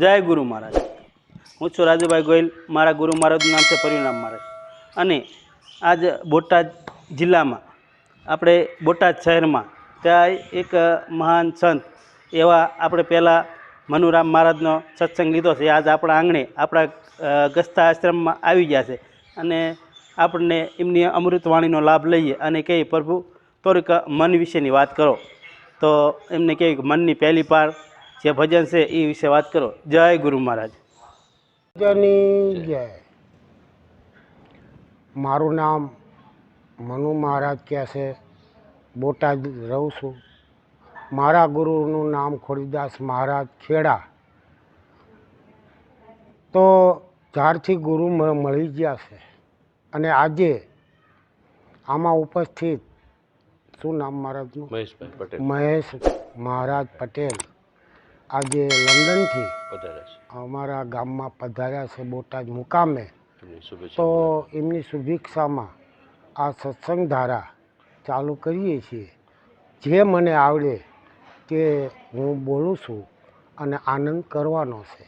જય ગુરુ મહારાજ. હું છું રાજુભાઈ ગોયલ મારા ગુરુ મહારાજનું નામ છે પરિણામ મહારાજ. અને આજ બોટાદ જિલ્લામાં, આપણે બોટાદ શહેરમાં ત્યાં એક મહાન સંત એવા આપણે પહેલાં મનુરામ મહારાજનો સત્સંગ લીધો છે. આજ આપણા આંગણે, આપણા ગસ્તા આશ્રમમાં આવી ગયા છે. અને આપણને એમની અમૃતવાણીનો લાભ લઈએ અને કહીએ, પ્રભુ થોડીક મન વિશેની વાત કરો. તો એમને કહે મનની પહેલી પાર જે ભજન છે એ વિશે વાત કરો. જય ગુરુ મહારાજ. જની જય. મારું નામ મનુ મહારાજ કહે છે બોટાદ રહું છું. મારા ગુરુનું નામ ખોડીદાસ મહારાજ ખેડા. તો જ્યારથી ગુરુ મળી ગયા છે અને આજે આમાં ઉપસ્થિત શું નામ મહારાજનું? મહેશ પટેલ. મહેશ મહારાજ પટેલ. આજે લંડનથી અમારા ગામમાં પધાર્યા છે બોટાદ મુકામે. તો એમની શુભેચ્છામાં આ સત્સંગ ધારા ચાલુ કરીએ છીએ. જે મને આવડે તે હું બોલું છું અને આનંદ કરવાનો છે.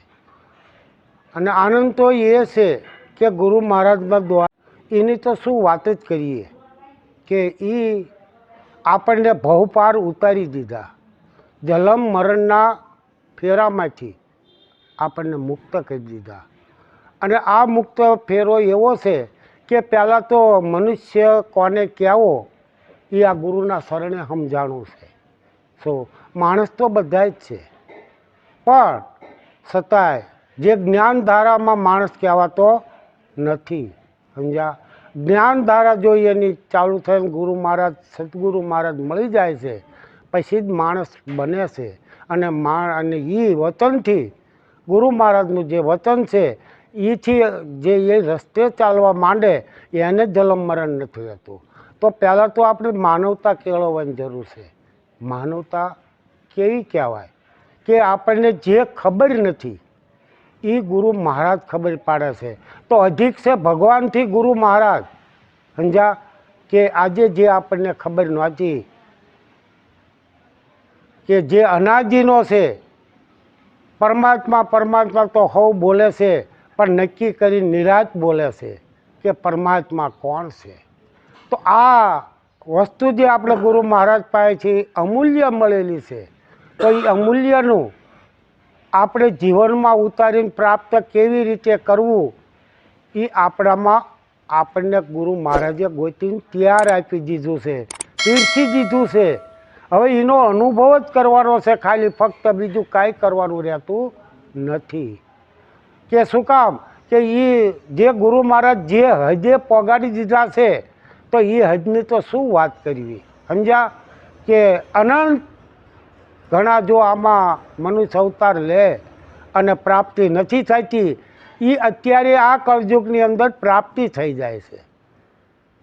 અને આનંદ તો એ છે કે ગુરુ મહારાજના દ્વારા એની તો શું વાત જ કરીએ કે એ આપણને ભવપાર ઉતારી દીધા. જલમ મરણના ફેરામાંથી આપણને મુક્ત કરી દીધા. અને આ મુક્ત ફેરો એવો છે કે પહેલાં તો મનુષ્ય કોને કહેવો એ આ ગુરુના શરણે સમજાણું છે. સો માણસ તો બધા જ છે. પણ છતાંય જે જ્ઞાનધારામાં માણસ કહેવાતો નથી, સમજ્યા? જ્ઞાનધારા જો એની ચાલુ થઈને ગુરુ મહારાજ, સદગુરુ મહારાજ મળી જાય છે પછી જ માણસ બને છે. અને મા, અને એ વચનથી ગુરુ મહારાજનું જે વચન છે એથી જે એ રસ્તે ચાલવા માંડે, એને જલમ મરણ નથી હોતું. તો પહેલાં તો આપણે માનવતા કેળવવાની જરૂર છે. માનવતા કેવી કહેવાય? કે આપણને જે ખબર નથી એ ગુરુ મહારાજ ખબર પાડે છે. તો અધિક છે ભગવાનથી ગુરુ મહારાજ. સમજા કે આજે જે આપણને ખબર નહોતી કે જે અનાજીનો છે, પરમાત્મા પરમાત્મા તો હવ બોલે છે, પણ નક્કી કરી નિરાત બોલે છે કે પરમાત્મા કોણ છે. તો આ વસ્તુ જે આપણે ગુરુ મહારાજ પાસે છે, એ અમૂલ્ય મળેલી છે. તો એ અમૂલ્યનું આપણે જીવનમાં ઉતારીને પ્રાપ્ત કેવી રીતે કરવું, એ આપણામાં આપણને ગુરુ મહારાજે ગોતીને તૈયાર આપી દીધું છે પીરસી દીધું છે. હવે એનો અનુભવ જ કરવાનો છે, ખાલી ફક્ત બીજું કાંઈ કરવાનું રહેતું નથી. કે શું કામ? કે એ જે ગુરુ મહારાજ જે હજે પોગાડી દીધા છે, તો એ હજની તો શું વાત કરવી? સમજ્યા? કે અનંત ઘણા જો આમાં મનુષ્ય અવતાર લે અને પ્રાપ્તિ નથી થતી એ અત્યારે આ કળયુગની અંદર પ્રાપ્તિ થઈ જાય છે.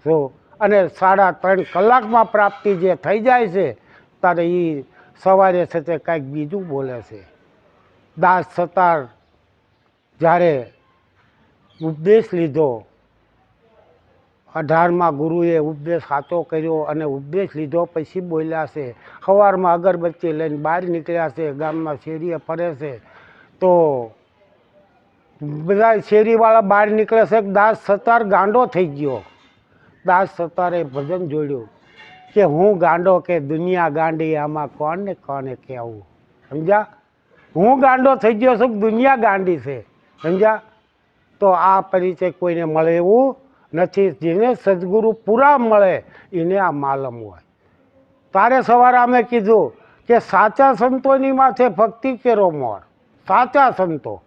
જો, અને સાડા ત્રણ કલાકમાં પ્રાપ્તિ જે થઈ જાય છે ત્યારે એ સવારે છે કાંઈક બીજું બોલે છે. દાસ સતાર જ્યારે ઉપદેશ લીધો, અઢારમાં ગુરુએ ઉપદેશ સાચો કર્યો અને ઉપદેશ લીધો પછી બોલ્યા છે સવારમાં અગરબત્તી લઈને બહાર નીકળ્યા છે, ગામમાં શેરીએ ફરે છે, તો બધા શેરીવાળા બહાર નીકળે છે દાસ સતાર ગાંડો થઈ ગયો. દાસ સતારે ભજન જોડ્યું. કે હું ગાંડો કે દુનિયા ગાંડી, આમાં કોને કોને કહેવું? સમજ્યા? હું ગાંડો થઈ ગયો છું દુનિયા ગાંડી છે? સમજ્યા? તો આ પરિચય કોઈને મળે એવું નથી. જેને સદગુરુ પૂરા મળે, એને આ માલમ હોય. તારે સવારે અમે કીધું કે સાચા સંતોની માથે ભક્તિ કેરો મોર. સાચા સંતો.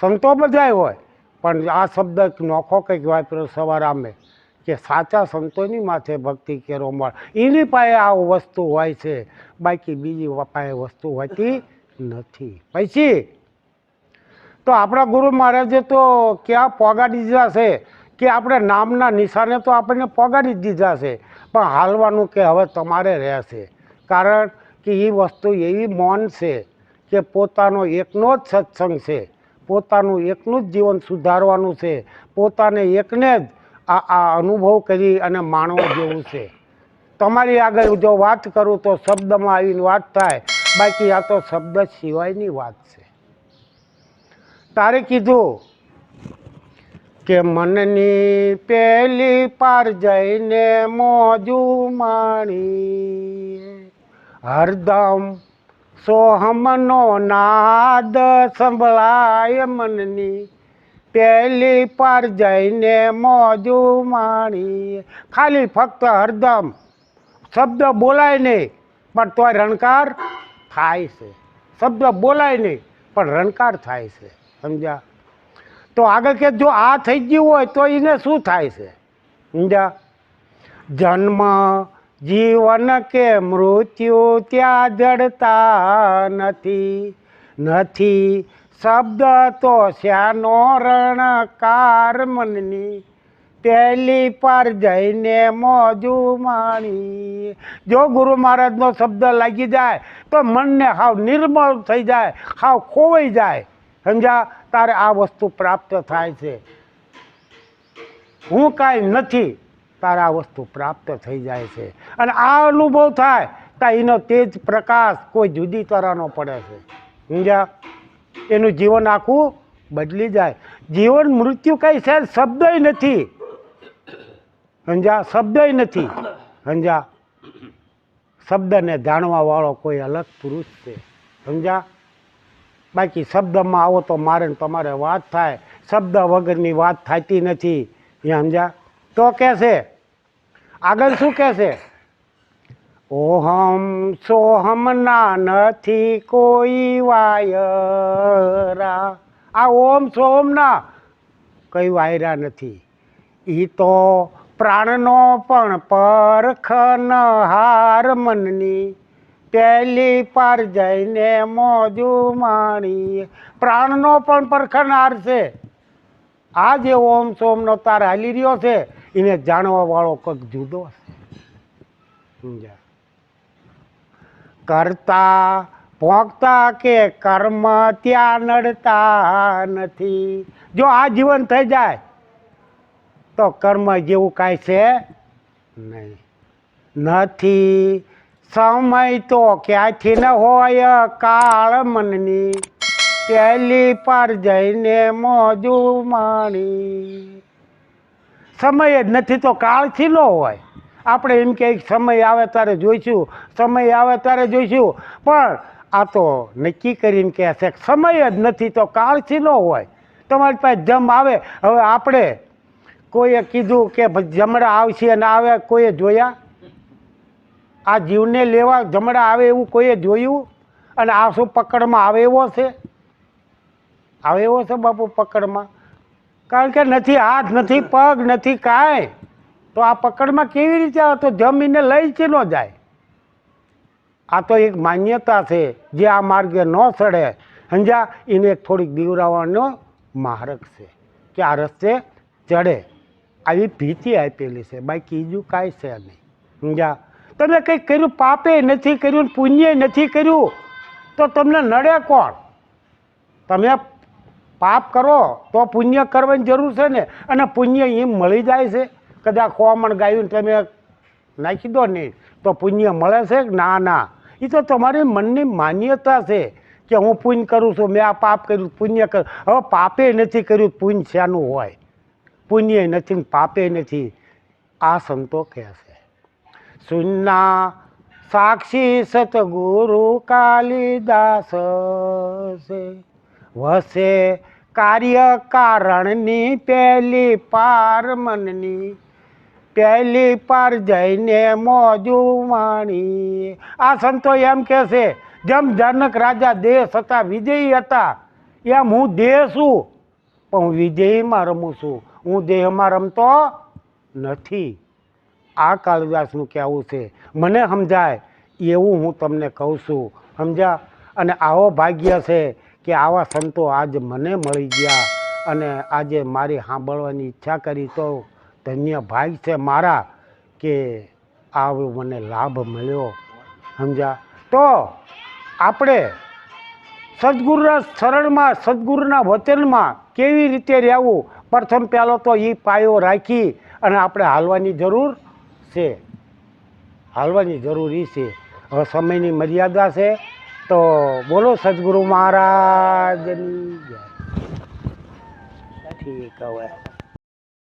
સંતો બધાય હોય. પણ આ શબ્દ નોખો કંઈક વાપર્યો સવારે અમે કે સાચા સંતોની માથે ભક્તિ કેરો મળ એની પાસે આ વસ્તુ હોય છે. બાકી બીજી પાસે વસ્તુ હોતી નથી. પછી તો આપણા ગુરુ મહારાજે તો ક્યાં પોગાડી દીધા છે? કે આપણે નામના નિશાને તો આપણને પોગાડી જ દીધા છે. પણ હાલવાનું કે હવે તમારે રહેશે. કારણ કે એ વસ્તુ એવી મૌન છે કે પોતાનો એકનો જ સત્સંગ છે. પોતાનું એકનું જ જીવન સુધારવાનું છે. પોતાને એકને જ આ આ અનુભવ કરી અને માણવા જેવું છે. તમારી આગળ જો વાત કરું તો શબ્દમાં આવીને વાત થાય. બાકી આ તો શબ્દ સિવાયની વાત છે. તારે કીધું કે મનની પેલી પાર જઈને મોજુ માણી હરદમ સોહમનો નાદ સંભળાય મનની પેલી પાર જઈને મોજુ માણી ખાલી ફક્ત હરદમ શબ્દ બોલાય નહીં, પણ તોય રણકાર થાય છે. શબ્દ બોલાય નહીં, પણ રણકાર થાય છે, સમજ્યા? તો આગળ કે જો આ થઈ ગયું હોય તો એને શું થાય છે? સમજ્યા? જન્મ, જીવન કે મૃત્યુ ત્યાં જડતા નથી. નથી શબ્દ તો શ્યાનો રણકાર મનની તેલી પર જઈને મોજુ માણી. જો ગુરુ મહારાજનો શબ્દ લાગી જાય, તો મનને હાવ નિર્મળ થઈ જાય, હાવ ખોવાઈ જાય. સમજા તારે આ વસ્તુ પ્રાપ્ત થાય છે. હું કાંઈ નથી, તારે આ વસ્તુ પ્રાપ્ત થઈ જાય છે. અને આ અનુભવ થાય, તો એનો તેજ પ્રકાશ કોઈ જુદી તરહનો પડે છે. સમજ્યા? એનું જીવન આખું બદલી જાય. જીવન મૃત્યુ કઈ છે? શબ્દય નથી. સમજા શબ્દય નથી. સમજા શબ્દને જાણવા વાળો કોઈ અલગ પુરુષ છે. સમજા બાકી શબ્દમાં આવો તો મારે તમારે વાત થાય. શબ્દ વગરની વાત થતી નથી. એ સમજ્યા તો કહે છે? આગળ શું કહે છે? ઓહમ સોહમ ના નથી કોઈ વાયરા. આ ઓમ સોમના કઈ વાયરા નથી. ઈ તો પ્રાણનો પણ પરખ ન હાર મનની. પહેલી પાર જઈને મોજુ માણી. પ્રાણનો પણ પરખનાર છે. આ જે ઓમ સોમનો તાર હાલી રહ્યો છે, એને જાણવા વાળો કંઈક જુદો છે. સમજ્યા? કરતા ભોગતા કે કર્મ ત્યાં નડતા નથી. જો આ જીવન થઈ જાય, તો કર્મ જેવું કાંઈ છે નહીં. નથી. સમય તો ક્યાંથી ન હોય, કાળ મનની. પહેલી પર જઈને મોજુ માણી. સમય જ નથી તો કાળથી ન હોય. આપણે એમ કે સમય આવે ત્યારે જોઈશું, સમય આવે ત્યારે જોઈશું. પણ આ તો નક્કી કરીને કહે છે સમય જ નથી તો કાળથી ન હોય. તમારી પાસે જમ આવે. હવે આપણે કોઈએ કીધું કે જમડા આવશે અને આવે કોઈએ જોયા? આ જીવને લેવા જમણા આવે એવું કોઈએ જોયું? અને આ શું પકડમાં આવે એવો છે? આવે એવો છે બાપુ પકડમાં? કારણ કે નથી, હાથ નથી, પગ નથી, કાંઈ. તો આ પકડમાં કેવી રીતે આવે? તો જમીને લઈ છે ન જાય. આ તો એક માન્યતા છે જે આ માર્ગે ન ચડે. સમજા એને એક થોડીક બીવરાવાનો માર્ગ છે કે આ રસ્તે ચડે. આવી ભીતિ આપેલી છે. બાકી બીજું કાંઈ છે નહીં. સમજ્યા તમે કંઈક કર્યું? પાપે નથી કર્યું પુણ્ય નથી કર્યું? તો તમને નડે કોણ? તમે પાપ કરો તો પુણ્ય કરવાની જરૂર છે ને? અને પુણ્ય એમ મળી જાય છે? કદાચ ખોમણ ગાયું તમે નાખી દો નહીં તો પુણ્ય મળે છે ના ના? એ તો તમારી મનની માન્યતા છે કે હું પુણ્ય કરું છું, મેં આ પાપ કર્યું, પુણ્ય કર્યું હવે પાપે નથી કર્યું, પુણ્ય શાનું હોય? પુણ્ય નથી પાપે નથી. આ સંતો કહે છે. સુન્ના સાક્ષી સતગુરુ કાલિદાસ છે. વસે કાર્ય કારણની પહેલી પાર મનની પહેલી પાર જઈને મોજું માણી. આ સંતો એમ કહે છે, જેમ જનક રાજા દેશ હતા, વિજયી હતા, એમ હું દેહ છું, પણ હું વિજયીમાં રમું છું. હું દેહમાં રમતો નથી. આ કાળદાસનું કહેવું છે. મને સમજાય, એવું હું તમને કહું છું. સમજ્યા અને આવો ભાગ્ય છે કે આવા સંતો આજ મને મળી ગયા અને આજે મારી સાંભળવાની ઈચ્છા કરી તો ધન્ય ભાઈ છે મારા કે આવો મને લાભ મળ્યો, સમજ્યા? તો આપણે સદગુરુના શરણમાં, સદગુરુના વચનમાં કેવી રીતે રહેવું? પ્રથમ પહેલો તો એ પાયો રાખી અને આપણે હાલવાની જરૂર છે. હાલવાની જરૂરી છે. હવે સમયની મર્યાદા છે. તો બોલો સદગુરુ મહારાજની જય. ઠીક હવે